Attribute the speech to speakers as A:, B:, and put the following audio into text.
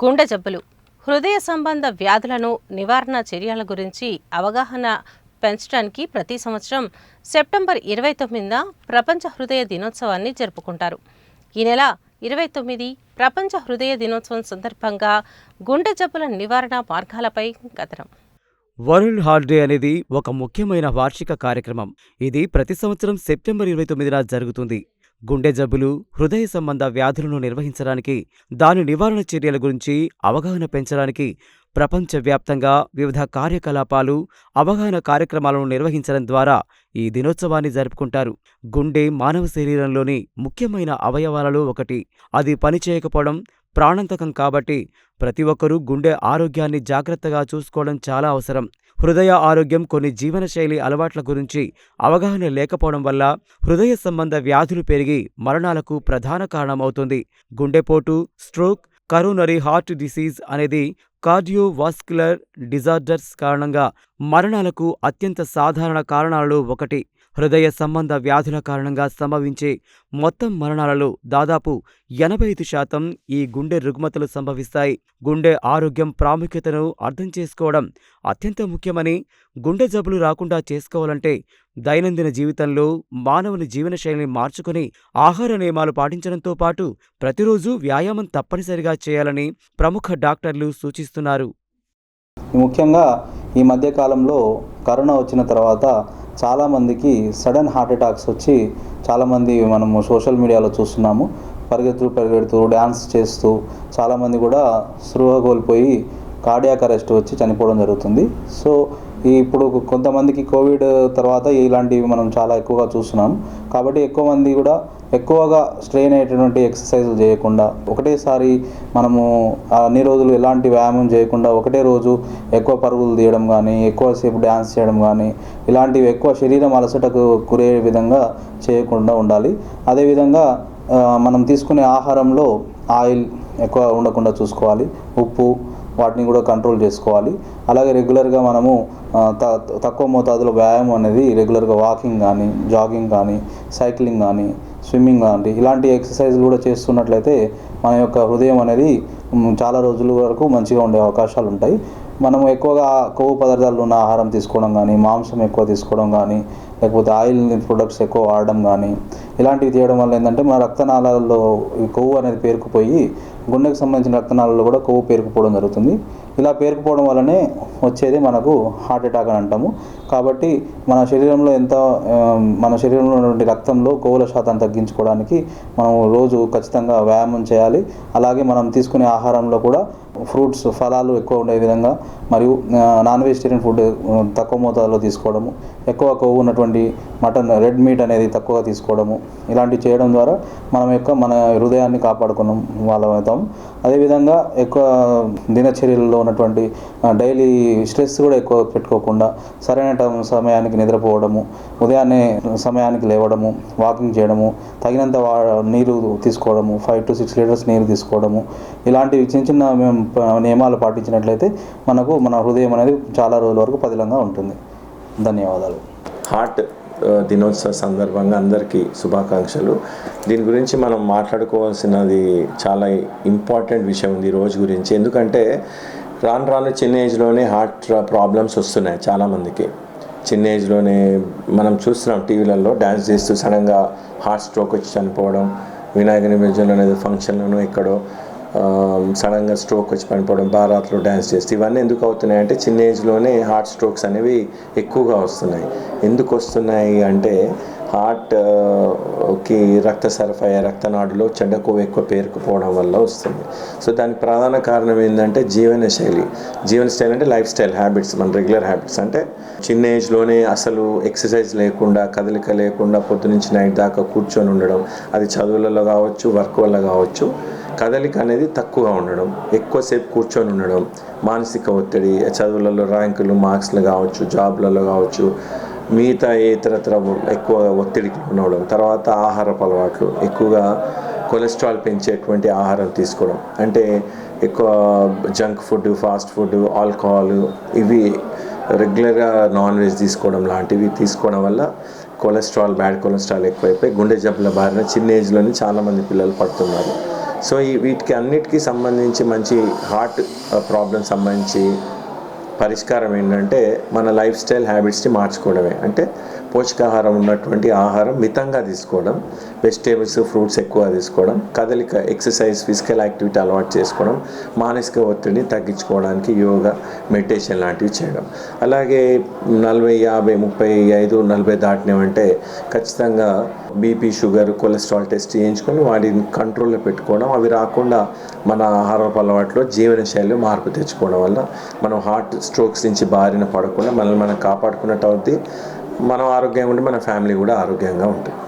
A: గుండె జబ్బులు. హృదయ సంబంధ వ్యాధులను నివారణ చర్యల గురించి అవగాహన పెంచడానికి ప్రతి సంవత్సరం సెప్టెంబర్ ఇరవై తొమ్మిదిన ప్రపంచ హృదయ దినోత్సవాన్ని జరుపుకుంటారు. ఈ నెల ఇరవై తొమ్మిది ప్రపంచ హృదయ దినోత్సవం సందర్భంగా గుండె జబ్బుల నివారణ మార్గాలపై కథనం.
B: వరల్డ్ హార్ట్ డే అనేది ఒక ముఖ్యమైన వార్షిక కార్యక్రమం. ఇది ప్రతి సంవత్సరం సెప్టెంబర్ ఇరవై తొమ్మిదిన జరుగుతుంది. గుండె జబ్బులు హృదయ సంబంధ వ్యాధులను నిర్వహించడానికి దాని నివారణ చర్యల గురించి అవగాహన పెంచడానికి ప్రపంచవ్యాప్తంగా వివిధ కార్యకలాపాలు అవగాహన కార్యక్రమాలను నిర్వహించడం ద్వారా ఈ దినోత్సవాన్ని జరుపుకుంటారు. గుండె మానవ శరీరంలోని ముఖ్యమైన అవయవాలలో ఒకటి. అది పనిచేయకపోవడం ప్రాణాంతకం కాబట్టి ప్రతి ఒక్కరూ గుండె ఆరోగ్యాన్ని జాగ్రత్తగా చూసుకోవడం చాలా అవసరం. హృదయ ఆరోగ్యం కొన్ని జీవనశైలి అలవాట్ల గురించి అవగాహన లేకపోవడం వల్ల హృదయ సంబంధ వ్యాధులు పెరిగి మరణాలకు ప్రధాన కారణమవుతుంది. గుండెపోటు స్ట్రోక్ కరోనరీ హార్ట్ డిసీజ్ అనేది కార్డియోవాస్క్యులర్ డిజార్డర్స్ కారణంగా మరణాలకు అత్యంత సాధారణ కారణాలలో ఒకటి. హృదయ సంబంధ వ్యాధుల కారణంగా సంభవించే మొత్తం మరణాలలో దాదాపు ఎనభై ఐదు శాతం ఈ గుండె రుగ్మతలు సంభవిస్తాయి. గుండె ఆరోగ్యం ప్రాముఖ్యతను అర్థం చేసుకోవడం అత్యంత ముఖ్యమని గుండె జబ్బులు రాకుండా చేసుకోవాలంటే దైనందిన జీవితంలో మానవుని జీవనశైలిని మార్చుకొని ఆహార నియమాలు పాటించడంతో పాటు ప్రతిరోజు వ్యాయామం తప్పనిసరిగా చేయాలని ప్రముఖ డాక్టర్లు సూచిస్తున్నారు.
C: ముఖ్యంగా ఈ మధ్యకాలంలో కరోనా వచ్చిన తర్వాత చాలామందికి సడన్ హార్ట్ అటాక్స్ వచ్చి చాలామంది మనము సోషల్ మీడియాలో చూస్తున్నాము. పరిగెత్తు పరిగెడుతూ డ్యాన్స్ చేస్తూ చాలామంది కూడా స్పృహ కోల్పోయి కార్డియాక్ అరెస్ట్ వచ్చి చనిపోవడం జరుగుతుంది. సో ఈ ఇప్పుడు కొంతమందికి కోవిడ్ తర్వాత ఇలాంటివి మనం చాలా ఎక్కువగా చూస్తున్నాం. కాబట్టి ఎక్కువ మంది కూడా ఎక్కువగా స్ట్రెయిన్ అయ్యేటటువంటి ఎక్సర్సైజులు చేయకుండా ఒకటేసారి మనము అన్ని రోజులు ఎలాంటి వ్యాయామం చేయకుండా ఒకటే రోజు ఎక్కువ పరుగులు తీయడం కానీ ఎక్కువసేపు డ్యాన్స్ చేయడం కానీ ఇలాంటివి ఎక్కువ శరీరం అలసటకు గురయ్యే విధంగా చేయకుండా ఉండాలి. అదేవిధంగా మనం తీసుకునే ఆహారంలో ఆయిల్ ఎక్కువ ఉండకుండా చూసుకోవాలి. ఉప్పు వాటిని కూడా కంట్రోల్ చేసుకోవాలి. అలాగే రెగ్యులర్గా మనము త- తక్కువ మోతాదులో వ్యాయామం అనేది రెగ్యులర్గా వాకింగ్ కానీ జాగింగ్ కానీ సైక్లింగ్ కానీ స్విమ్మింగ్ లాంటి ఇలాంటి ఎక్సర్సైజ్లు కూడా చేస్తున్నట్లయితే మన యొక్క హృదయం అనేది చాలా రోజుల వరకు మంచిగా ఉండే అవకాశాలు ఉంటాయి. మనము ఎక్కువగా కొవ్వు పదార్థాలు ఉన్న ఆహారం తీసుకోవడం కానీ మాంసం ఎక్కువ తీసుకోవడం కానీ లేకపోతే ఆయిల్ ప్రొడక్ట్స్ ఎక్కువ వాడడం కానీ ఇలాంటివి చేయడం వల్ల ఏంటంటే మన రక్తనాళాల్లో కొవ్వు అనేది పేరుకుపోయి గుండెకు సంబంధించిన రక్తనాళాల్లో కూడా కొవ్వు పేరుకుపోవడం జరుగుతుంది. ఇలా పేరుకుపోవడం వల్లనే వచ్చేది మనకు హార్ట్ అటాక్ అని అంటాము. కాబట్టి మన శరీరంలో ఎంత మన శరీరంలో ఉన్నటువంటి రక్తంలో కొవ్వుల శాతం తగ్గించుకోవడానికి మనం రోజు ఖచ్చితంగా వ్యాయామం చేయాలి. అలాగే మనం తీసుకునే ఆహారంలో కూడా ఫ్రూట్స్ ఫలాలు ఎక్కువ ఉండే విధంగా మరియు నాన్ వెజిటేరియన్ ఫుడ్ తక్కువ మోతాదులో తీసుకోవడము ఎక్కువ కొవ్వు ఉన్నటువంటి మటన్ రెడ్ మీట్ అనేది తక్కువగా తీసుకోవడము ఇలాంటివి చేయడం ద్వారా మనం యొక్క మన హృదయాన్ని కాపాడుకున్నాం వాళ్ళ అవుతాం. అదేవిధంగా ఎక్కువ దినచర్యలలో ఉన్నటువంటి డైలీ స్ట్రెస్ కూడా ఎక్కువ పెట్టుకోకుండా సరైన టైం సమయానికి నిద్రపోవడము ఉదయాన్నే సమయానికి లేవడము వాకింగ్ చేయడము తగినంత వా నీరు తీసుకోవడము ఫైవ్ టు సిక్స్ లీటర్స్ నీరు తీసుకోవడము ఇలాంటివి చిన్న చిన్న మేము నియమాలు పాటించినట్లయితే మనకు మన హృదయం అనేది చాలా రోజుల వరకు పదిలంగా ఉంటుంది. ధన్యవాదాలు.
D: హార్ట్ దినోత్సవ సందర్భంగా అందరికీ శుభాకాంక్షలు. దీని గురించి మనం మాట్లాడుకోవాల్సినది చాలా ఇంపార్టెంట్ విషయం ఉంది ఈ రోజు గురించి. ఎందుకంటే రాను రాను చిన్న ఏజ్లోనే హార్ట్ ప్రాబ్లమ్స్ వస్తున్నాయి చాలామందికి. చిన్న ఏజ్లోనే మనం చూస్తున్నాం టీవీలలో డ్యాన్స్ చేస్తూ సడన్గా హార్ట్ స్ట్రోక్ వచ్చి చనిపోవడం వినాయక నిమజ్జనం అనేది ఫంక్షన్లోనూ ఎక్కడో సడన్గా స్ట్రోక్ వచ్చి పడిపోవడం బారాత్లో డ్యాన్స్ చేస్తే ఇవన్నీ ఎందుకు అవుతున్నాయి అంటే చిన్న ఏజ్లోనే హార్ట్ స్ట్రోక్స్ అనేవి ఎక్కువగా వస్తున్నాయి. ఎందుకు వస్తున్నాయి అంటే హార్ట్కి రక్త సరఫరా రక్తనాడులో చెడ్డ కొవ్వు ఎక్కువ పేరుకుపోవడం వల్ల వస్తుంది. సో దానికి ప్రధాన కారణం ఏంటంటే జీవన శైలి. జీవన స్టైల్ అంటే లైఫ్ స్టైల్ హ్యాబిట్స్ మన రెగ్యులర్ హ్యాబిట్స్. అంటే చిన్న ఏజ్లోనే అసలు ఎక్సర్సైజ్ లేకుండా కదలిక లేకుండా పొద్దు నుంచి నైట్ దాకా కూర్చొని ఉండడం అది చదువులలో కావచ్చు వర్క్ వల్ల కావచ్చు కదలిక అనేది తక్కువగా ఉండడం ఎక్కువసేపు కూర్చొని ఉండడం మానసిక ఒత్తిడి చదువులలో ర్యాంకులు మార్క్స్లు కావచ్చు జాబ్లలో కావచ్చు మిగతా ఇతరత్ర ఎక్కువ ఒత్తిడికి ఉండడం తర్వాత ఆహారపు అలవాట్లు ఎక్కువగా కొలెస్ట్రాల్ పెంచేటువంటి ఆహారం తీసుకోవడం అంటే ఎక్కువ junk food fast food alcohol ఇవి రెగ్యులర్గా నాన్ వెజ్ తీసుకోవడం లాంటివి తీసుకోవడం వల్ల కొలెస్ట్రాల్ బ్యాడ్ కొలెస్ట్రాల్ ఎక్కువైపోయి గుండె జబ్బుల బారిన చిన్న ఏజ్లోనే చాలామంది పిల్లలు పడుతున్నారు. సో ఈ వీటికి అన్నిటికీ సంబంధించి మంచి హార్ట్ ప్రాబ్లమ్ సంబంధించి పరిష్కారం ఏంటంటే మన లైఫ్ స్టైల్ హ్యాబిట్స్ని మార్చుకోవడమే. అంటే పోషకాహారం ఉన్నటువంటి ఆహారం మితంగా తీసుకోవడం వెజిటేబుల్స్ ఫ్రూట్స్ ఎక్కువ తీసుకోవడం కదలిక ఎక్సర్సైజ్ ఫిజికల్ యాక్టివిటీ అలవాటు చేసుకోవడం మానసిక ఒత్తిడిని తగ్గించుకోవడానికి యోగా మెడిటేషన్ లాంటివి చేయడం. అలాగే నలభై యాభై ముప్పై ఐదు నలభై దాటినవంటే ఖచ్చితంగా బీపీ షుగర్ కొలెస్ట్రాల్ టెస్ట్ చేయించుకొని వాటిని కంట్రోల్లో పెట్టుకోవడం. అవి రాకుండా మన ఆహారపు అలవాట్లో జీవనశైలిలో మార్పు తెచ్చుకోవడం వల్ల మనం హార్ట్ స్ట్రోక్స్ నుంచి బారిన పడకుండా మనల్ని మనం కాపాడుకున్నట్టు అవుతుంది మనం ఆరోగ్యంగా ఉంటే మన ఫ్యామిలీ కూడా ఆరోగ్యంగా ఉంటుంది.